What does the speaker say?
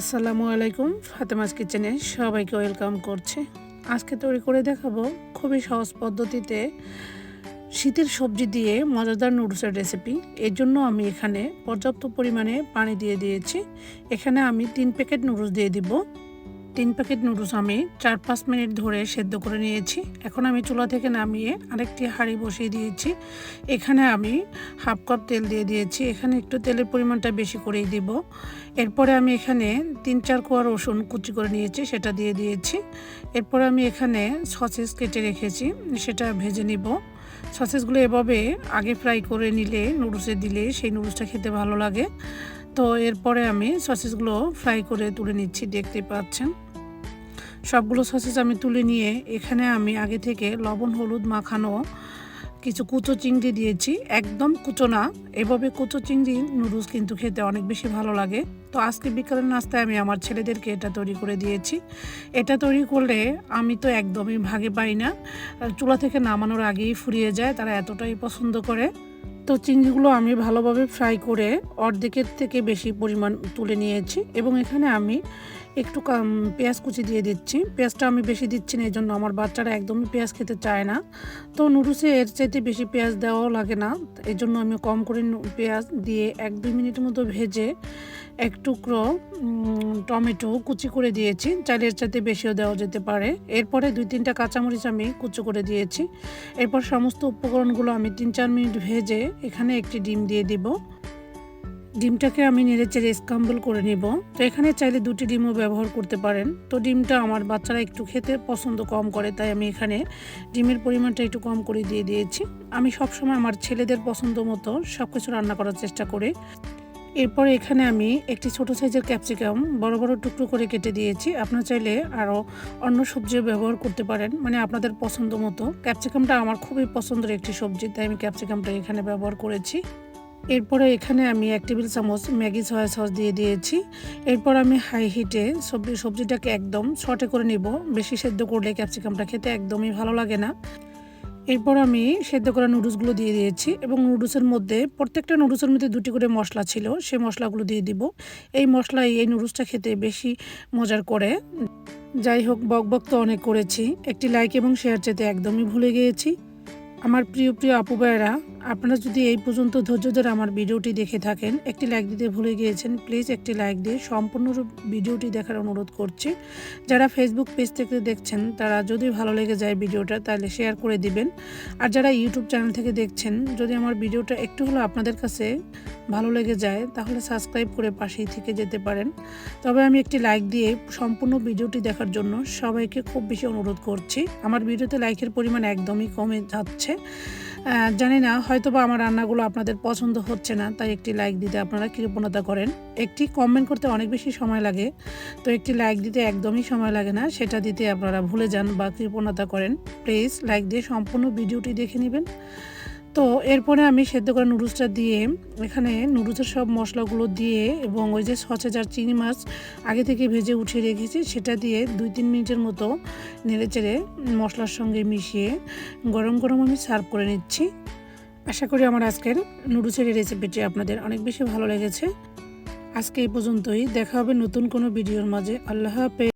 আসসালামু আলাইকুম, ফাতেমাস কিচেনে সবাইকে ওয়েলকাম করছে। আজকে তৈরি করে দেখাবো খুবই সহজ পদ্ধতিতে শীতের সবজি দিয়ে মজাদার নুডলসের রেসিপি। এর জন্য আমি এখানে পর্যাপ্ত পরিমাণে পানি দিয়ে দিয়েছি। এখানে আমি তিন প্যাকেট নুডলস দিয়ে দিব। তিন প্যাকেট নুডলস আমি চার পাঁচ মিনিট ধরে সেদ্ধ করে নিয়েছি। এখন আমি চুলা থেকে নামিয়ে আরেকটি হাঁড়ি বসিয়ে দিয়েছি। এখানে আমি হাফ কাপ তেল দিয়ে দিয়েছি। এখানে একটু তেলের পরিমাণটা বেশি করেই দিব। এরপরে আমি এখানে তিন চার কোয়া রসুন কুচি করে নিয়েছি, সেটা দিয়ে দিয়েছি। এরপরে আমি এখানে সসেস কেটে রেখেছি, সেটা ভেজে নিব। সসেসগুলো এভাবে আগে ফ্রাই করে নিলে নুডলসে দিলে সেই নুডলসটা খেতে ভালো লাগে। তো এরপরে আমি সসেসগুলো ফ্রাই করে তুলে নিচ্ছি, দেখতে পাচ্ছেন। সবগুলো সসেস আমি তুলে নিয়ে এখানে আমি আগে থেকে লবণ, হলুদ মাখানো কিছু কুচো চিংড়ি দিয়েছি, একদম কুচো না। এভাবে কুচো চিংড়ি নুডলস কিন্তু খেতে অনেক বেশি ভালো লাগে। তো আজকে বিকালের নাস্তায় আমি আমার ছেলেদেরকে এটা তৈরি করে দিয়েছি। এটা তৈরি করলে আমি তো একদমই ভাগে পাই না। চুলা থেকে নামানোর আগেই ফুরিয়ে যায়, তারা এতটাই পছন্দ করে। তো চিংড়িগুলো আমি ভালোভাবে ফ্রাই করে অর্ধেকের থেকে বেশি পরিমাণ তুলে নিয়েছি এবং এখানে আমি একটু পেঁয়াজ কুচি দিয়ে দিচ্ছি। পেঁয়াজটা আমি বেশি দিচ্ছি না এই জন্য আমার বাচ্চারা একদমই পেঁয়াজ খেতে চায় না। তো নুডলসে এর চাইতে বেশি পেঁয়াজ দেওয়াও লাগে না। এই জন্য আমি কম করে পেঁয়াজ দিয়ে এক দুই মিনিটের মতো ভেজে এক টুকরো টমেটো কুচি করে দিয়েছি। চাইলে এর চাইতে বেশিও দেওয়া যেতে পারে। এরপরে দুই তিনটা কাঁচামরিচ আমি কুচি করে দিয়েছি। এরপর সমস্ত উপকরণগুলো আমি তিন চার মিনিট ভেজে এখানে একটি ডিম দিয়ে দিব। ডিমটাকে আমি নেড়ে চেড়ে স্কাম্বল করে নিব। তো এখানে চাইলে দুটি ডিমও ব্যবহার করতে পারেন। তো ডিমটা আমার বাচ্চারা একটু খেতে পছন্দ কম করে, তাই আমি এখানে ডিমের পরিমাণটা একটু কম করে দিয়ে দিয়েছি। আমি সবসময় আমার ছেলেদের পছন্দ মতো সব কিছু রান্না করার চেষ্টা করি। এরপর এখানে আমি একটি ছোট সাইজের ক্যাপসিকাম বড় বড় টুকরো করে কেটে দিয়েছি। আপনার চাইলে আরও অন্য সবজিও ব্যবহার করতে পারেন মানে আপনাদের পছন্দ মতো। ক্যাপসিকামটা আমার খুবই পছন্দের একটি সবজি, তাই আমি ক্যাপসিকামটা এখানে ব্যবহার করেছি। এরপরে এখানে আমি এক টেবিল চামচ ম্যাগি সয়া সস দিয়ে দিয়েছি। এরপর আমি হাই হিটে সবজি সবজিটাকে একদম শর্টে করে নিব। বেশি সেদ্ধ করলে ক্যাপসিকামটা খেতে একদমই ভালো লাগে না। এরপর আমি সেদ্ধ করা নুডলসগুলো দিয়ে দিয়েছি এবং নুডলসের মধ্যে প্রত্যেকটা নুডলসের মধ্যে দুটি করে মশলা ছিল, সেই মশলাগুলো দিয়ে দিব। এই মশলাই এই নুডলসটা খেতে বেশি মজার করে। যাই হোক, বক বক তো অনেক করেছি। একটি লাইক এবং শেয়ার চেতে একদমই ভুলে গিয়েছি। আমার প্রিয় প্রিয় আপু ভাইয়েরা, আপনারা যদি এই পর্যন্ত ধৈর্য ধরে আমার ভিডিওটি দেখে থাকেন, একটি লাইক দিতে ভুলে গিয়েছেন প্লিজ একটি লাইক দিয়ে সম্পূর্ণ ভিডিওটি দেখার অনুরোধ করছি। যারা ফেসবুক পেজ থেকে দেখছেন, তারা যদি ভালো লেগে যায় ভিডিওটা, তাহলে শেয়ার করে দিবেন। আর যারা ইউটিউব চ্যানেল থেকে দেখছেন, যদি আমার ভিডিওটা একটু হলেও আপনাদের কাছে ভালো লেগে যায়, তাহলে সাবস্ক্রাইব করে পাশেই থেকে যেতে পারেন। তবে আমি একটি লাইক দিয়ে সম্পূর্ণ ভিডিওটি দেখার জন্য সবাইকে খুব বেশি অনুরোধ করছি। আমার ভিডিওতে লাইকের পরিমাণ একদমই কমে যাচ্ছে। আহ, জানি না হয়তো বা আমার রান্নাগুলো আপনাদের পছন্দ হচ্ছে না তাই একটি লাইক দিতে আপনারা কৃপণতা করেন। একটি কমেন্ট করতে অনেক বেশি সময় লাগে তো একটি লাইক দিতে একদমই সময় লাগে না সেটা দিতে আপনারা ভুলে যান বা কৃপণতা করেন। প্লিজ লাইক দিয়ে সম্পূর্ণ ভিডিওটি দেখে নেবেন। তো এরপরে আমি সেদ্ধ করা নুডলসটা দিয়ে এখানে নুডলসের সব মশলাগুলো দিয়ে এবং ওই যে সচে যার চিংড়ি মাছ আগে থেকে ভেজে উঠিয়ে রেখেছি, সেটা দিয়ে দুই তিন মিনিটের মতো নেড়ে চেড়ে মশলার সঙ্গে মিশিয়ে গরম গরম আমি সার্ভ করে নিচ্ছি। আশা করি আমার আজকের নুডলসের রেসিপিটি আপনাদের অনেক বেশি ভালো লেগেছে। আজকে এই পর্যন্তই, দেখা হবে নতুন কোনো ভিডিওর মাঝে। আল্লাহ হাফেজ।